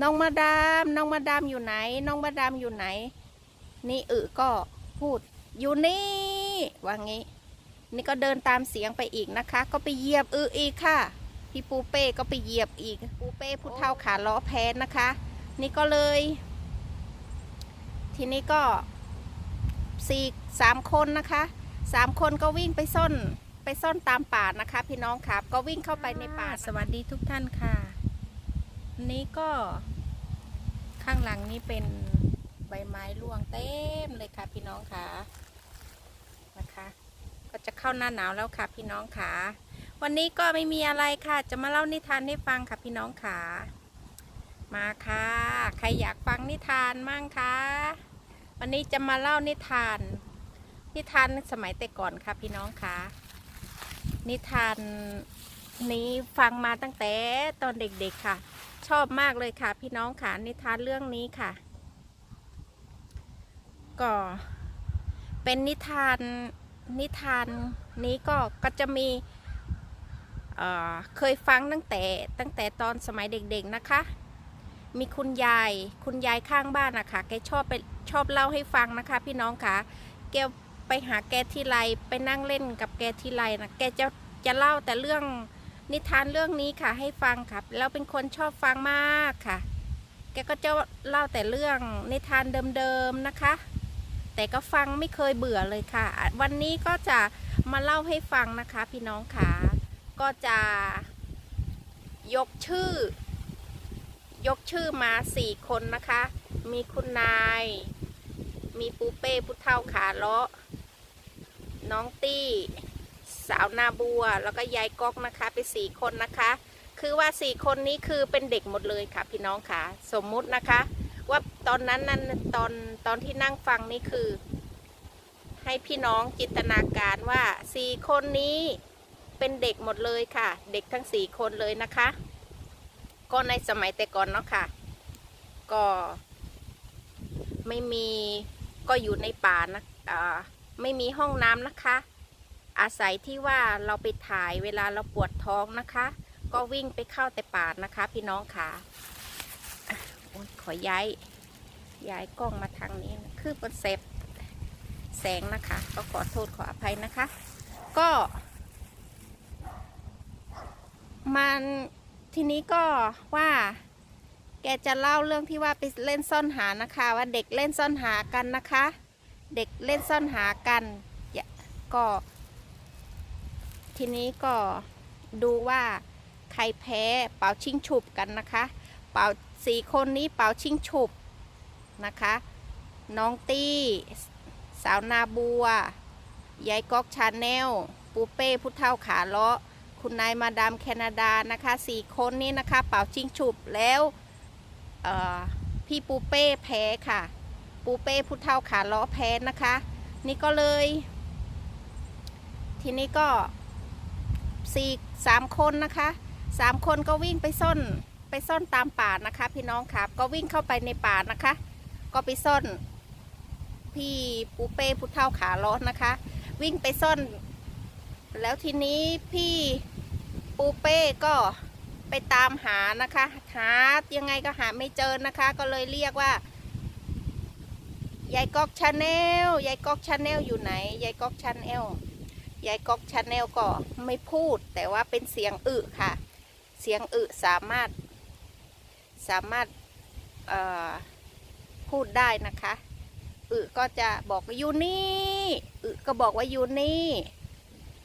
น้องมาดามน้องมาดามอยู่ไหน น้องมาดามอยู่ไหน นี่อึก็พูดอยู่นี่ว่างี้ นี่ก็เดินตามเสียงไปอีกนะคะ ก็ไปเหยียบอึอีกค่ะ พี่ปูเป้ก็ไปเหยียบอีก ปูเป้ผู้เท่าขาล้อแพนนะคะ นี่ก็เลย ทีนี้ก็สี่สามคนนะคะสามคนก็วิ่งไปซ่อนไปซ่อนตามป่านะคะ พี่น้องครับก็วิ่งเข้าไปในป่าสวัสดีทุกท่านค่ะ นี่ก็ ข้างหลังนี่เป็นใบไม้ร่วงเต็มเลยค่ะพี่น้องค่ะนะคะ ก็จะเข้าหน้าหนาวแล้วค่ะพี่น้องค่ะ วันนี้ก็ไม่มีอะไรค่ะ จะมาเล่านิทานให้ฟังค่ะพี่น้องค่ะ มาค่ะ ใครอยากฟังนิทานมั่งคะวันนี้จะมาเล่านิทาน นิทานสมัยแต่ก่อนค่ะพี่น้องค่ะ นิทานนี้ฟังมาตั้งแต่ตอนเด็กๆค่ะ ชอบมากเลยค่ะ พี่น้องค่ะนิทานเรื่องนี้ค่ะ ก็เป็นนิทานนิทานนี้ก็ก็จะมีเเคยฟังตั้งแต่ตั้งแต่ตอนสมัยเด็กๆนะคะ มีคุณยายคุณยายข้างบ้านนะคะแกชอบไปชอบเล่าให้ฟังนะคะ พี่น้องค่ะแกไปหาแกทีไรไปนั่งเล่นกับแกทีไรนะแกจะจะเล่าแต่เรื่อง นิทานเรื่องนี้ค่ะให้ฟังครับแล้วเป็นคนชอบฟังมากค่ะ แกก็จะเล่าแต่เรื่องนิทานเดิมๆนะคะ แต่ก็ฟังไม่เคยเบื่อเลยค่ะ วันนี้ก็จะมาเล่าให้ฟังนะคะ พี่น้องค่ะก็จะยกชื่อ ยกชื่อมาสี่คนนะคะ มีคุณนาย มีปูเป้ผู้เท่าขาเลาะน้องตี้ สาวนาบัว แล้วก็ยายก๊อกนะคะเป็นสี่คนนะคะ คือว่าสี่คนนี้คือเป็นเด็กหมดเลยค่ะพี่น้องค่ะ สมมุตินะคะ ว่าตอนนั้นนั้นตอนตอนที่นั่งฟังนี่คือ ให้พี่น้องจินตนาการว่าสี่คนนี้เป็นเด็กหมดเลยค่ะ เด็กทั้งสี่คนเลยนะคะ ก็ในสมัยแต่ก่อนเนาะค่ะ ก็ไม่มีก็อยู่ในป่านะอ่าไม่มีห้องน้ำนะคะ อาศัยที่ว่าเราไปถ่ายเวลาเราปวดท้องนะคะ ก็วิ่งไปเข้าแต่ป่านะคะ พี่น้องค่ะอะโอ๊ยขอย้ายย้ายกล้องมาทางนี้นะคือเป็นเซฟแสงนะคะ ก็ขอโทษขออภัยนะคะ ก็ มันทีนี้ก็ว่า แกจะเล่าเรื่องที่ว่าไปเล่นซ่อนหานะคะ ว่าเด็กเล่นซ่อนหากันนะคะ เด็กเล่นซ่อนหากันก็ ทีนี้ก็ดูว่าใครแพ้เป่าชิงฉุบกันนะคะ เป่าสี่คนนี้เป่าชิงฉุบนะคะ น้องตี้ สาวนาบัวยายก๊อกชาแนล ปูเป้ผู้เท่าขาเลาะ คุณนายมาดามแคนาดานะคะสี่คนนี้นะคะ เป่าชิงฉุบแล้วพี่ปูเป้แพ้ค่ะ ปูเป้ผู้เท่าขาล้อแพ้นะคะ นี่ก็เลย ทีนี้ก็ สี่สามคนนะคะสามคนก็วิ่งไปซ่อนไปซ่อนตามป่านะคะ พี่น้องครับก็วิ่งเข้าไปในป่านะคะ ก็ไปซ่อน พี่ปูเป้ผู้เท่าขาล้อนะคะ วิ่งไปซ่อน แล้วทีนี้พี่ปูเป้ก็ไปตามหานะคะ หายังไงก็หาไม่เจอนะคะ ก็เลยเรียกว่ายายก๊อกชาแนลยายก๊อกชาแนลอยู่ไหนยายก๊อกชาแนล ยายก๊อกชาแนลก็ไม่พูด แต่ว่าเป็นเสียงอึค่ะ เสียงอึสามารถสามารถพูดได้นะคะอึก็จะบอกว่าอยู่นี่อึก็บอกว่าอยู่นี่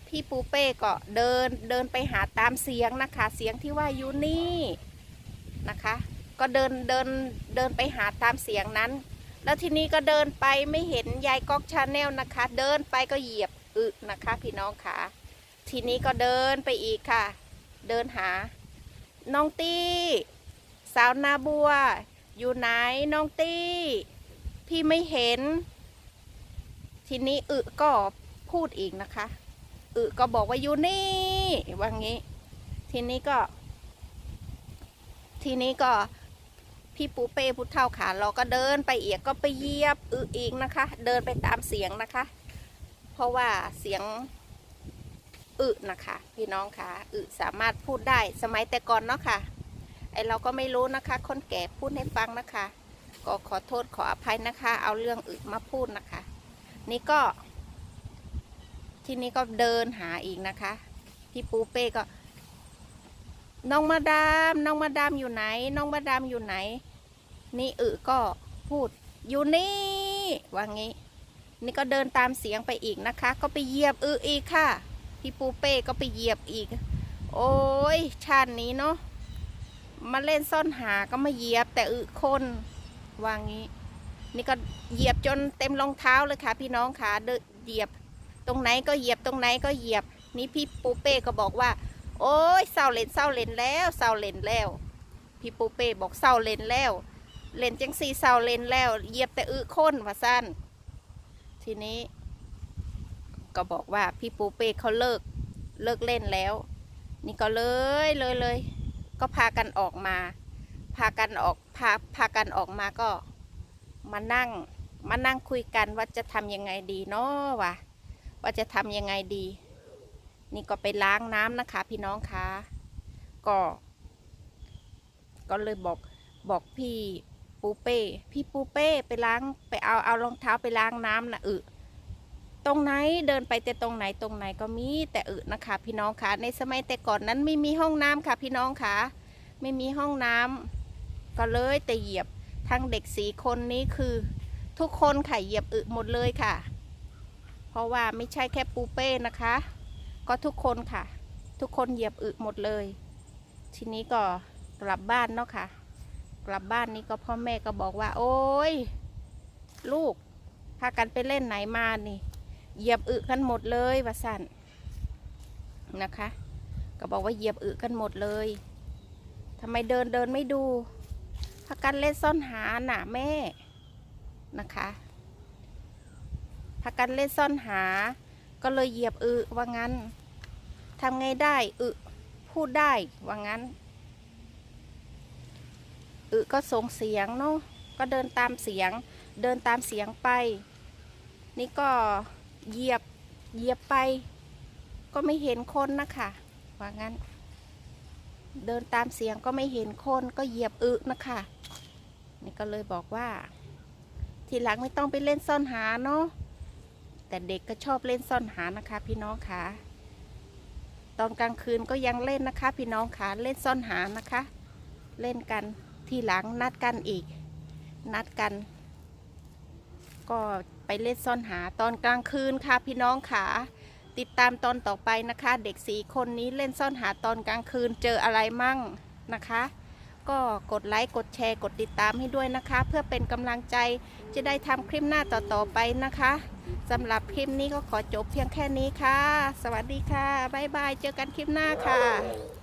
พี่ปูเป้ก็เดินเดินไปหาตามเสียงนะคะ เสียงที่ว่าอยู่นี่นะคะ ก็เดินเดินเดินไปหาตามเสียงนั้น แล้วทีนี้ก็เดินไปไม่เห็นยายก๊อกชาแนลนะคะ เดินไปก็เหยียบ อึนะคะพี่น้องค่ะ ทีนี้ก็เดินไปอีกค่ะ เดินหา น้องตี้ สาวนาบัว อยู่ไหนน้องตี้ พี่ไม่เห็น ทีนี้อึก็พูดอีกนะคะอึก็บอกว่าอยู่นี่ว่างี้ ทีนี้ก็ ทีนี้ก็พี่ปูเป้พุทธเท่าขาเราก็เดินไปเอียกก็ไปเยียบอึอีกนะคะ เดินไปตามเสียงนะคะ เพราะว่าเสียงอึนะคะ พี่น้องคะอึสามารถพูดได้สมัยแต่ก่อนเนาะค่ะไอเราก็ไม่รู้นะคะ คนแก่พูดให้ฟังนะคะ ก็ขอโทษขออภัยนะคะ เอาเรื่องอื่นมาพูดนะคะ นี่ก็ ทีนี้ก็เดินหาอีกนะคะ พี่ปูเป้ก็ น้องมาดามน้องมาดามอยู่ไหน น้องมาดามอยู่ไหน นี่อึก็พูดอยู่นี่ว่างี้ นี่ก็เดินตามเสียงไปอีกนะคะ ก็ไปเหยียบอึอีกค่ะ พี่ปูเป้ก็ไปเหยียบอีก โอ้ยชาตินี้เนาะมาเล่นซ่อนหาก็มาเหยียบแต่อึคนวางี้ นี่ก็เหยียบจนเต็มรองเท้าเลยค่ะ พี่น้องค่ะเดเหยียบ ตรงไหนก็เหยียบตรงไหนก็เหยียบ นี่พี่ปูเป้ก็บอกว่า โอ้ยเศร้าเล่นเศร้าเล่นแล้วเศร้าเล่นแล้ว พี่ปูเป้บอกเศร้าเล่นแล้ว เล่นจังสีเศร้าเล่นแล้ว เหยียบแต่อึคนว่าสั้น ทีนี้ก็บอกว่าพี่ปูเป้เขาเลิกเลิกเล่นแล้ว นี่ก็เลยเลยเลย ก็พากันออกมา พากันออกพาพากันออกมาก็มานั่งมานั่งคุยกันว่าจะทำยังไงดีเนาะวะว่าจะทำยังไงดี นี่ก็ไปล้างน้ำนะคะ พี่น้องคะก็ ก็เลยบอกบอกพี่ ปูเป้ พี่ปูเป้ไปล้างไปเอาเอารองเท้าไปล้างน้ำนะอึตรงไหนเดินไปแต่ตรงไหนตรงไหนก็มีแต่อึนะคะ พี่น้องคะในสมัยแต่ก่อนนั้นไม่มีห้องน้ำค่ะ พี่น้องคะไม่มีห้องน้ำก็เลยแต่เหยียบทั้งเด็กสีคนนี้คือ ทุกคนค่ะเหยียบอึหมดเลยค่ะ เพราะว่าไม่ใช่แค่ปูเป้นะคะ ก็ทุกคนค่ะ ทุกคนเหยียบอึหมดเลย ทีนี้ก็กลับบ้านเนาะค่ะ กลับบ้านนี้ก็พ่อแม่ก็บอกว่า โอ้ย ลูกพากันไปเล่นไหนมานี่เหยียบอึกันหมดเลยว่าสั่นนะคะ ก็บอกว่าเหยียบอึกันหมดเลยทำไมเดินเดินไม่ดูพากันเล่นซ่อนหาหน่ะแม่นะคะพากันเล่นซ่อนหา ก็เลยเหยียบอึว่างั้นทำไงได้อึพูดได้ว่างั้น อึก็ส่งเสียงเนาะก็เดินตามเสียง เดินตามเสียงไป นี่ก็เหยียบเหยียบไป ก็ไม่เห็นคนนะคะว่างั้น เดินตามเสียงก็ไม่เห็นคนก็เหยียบอึนะคะนี่ก็เลยบอกว่า ทีหลังไม่ต้องไปเล่นซ่อนหาเนาะแต่เด็กก็ชอบเล่นซ่อนหานะคะ พี่น้องค่ะตอนกลางคืนก็ยังเล่นนะคะ พี่น้องค่ะเล่นซ่อนหานะคะ เล่นกัน ทีหลังนัดกันอีก นัดกัน ก็ไปเล่นซ่อนหาตอนกลางคืนค่ะพี่น้องค่ะติดตามตอนต่อไปนะคะ เด็กสีคนนี้เล่นซ่อนหาตอนกลางคืนเจออะไรมั่งนะคะ ก็กดไลค์กดแชร์กดติดตามให้ด้วยนะคะ เพื่อเป็นกำลังใจจะได้ทำคลิปหน้าต่อๆไปนะคะสำหรับคลิปนี้ก็ขอจบเพียงแค่นี้ค่ะ สวัสดีค่ะ บ๊ายบาย เจอกันคลิปหน้าค่ะ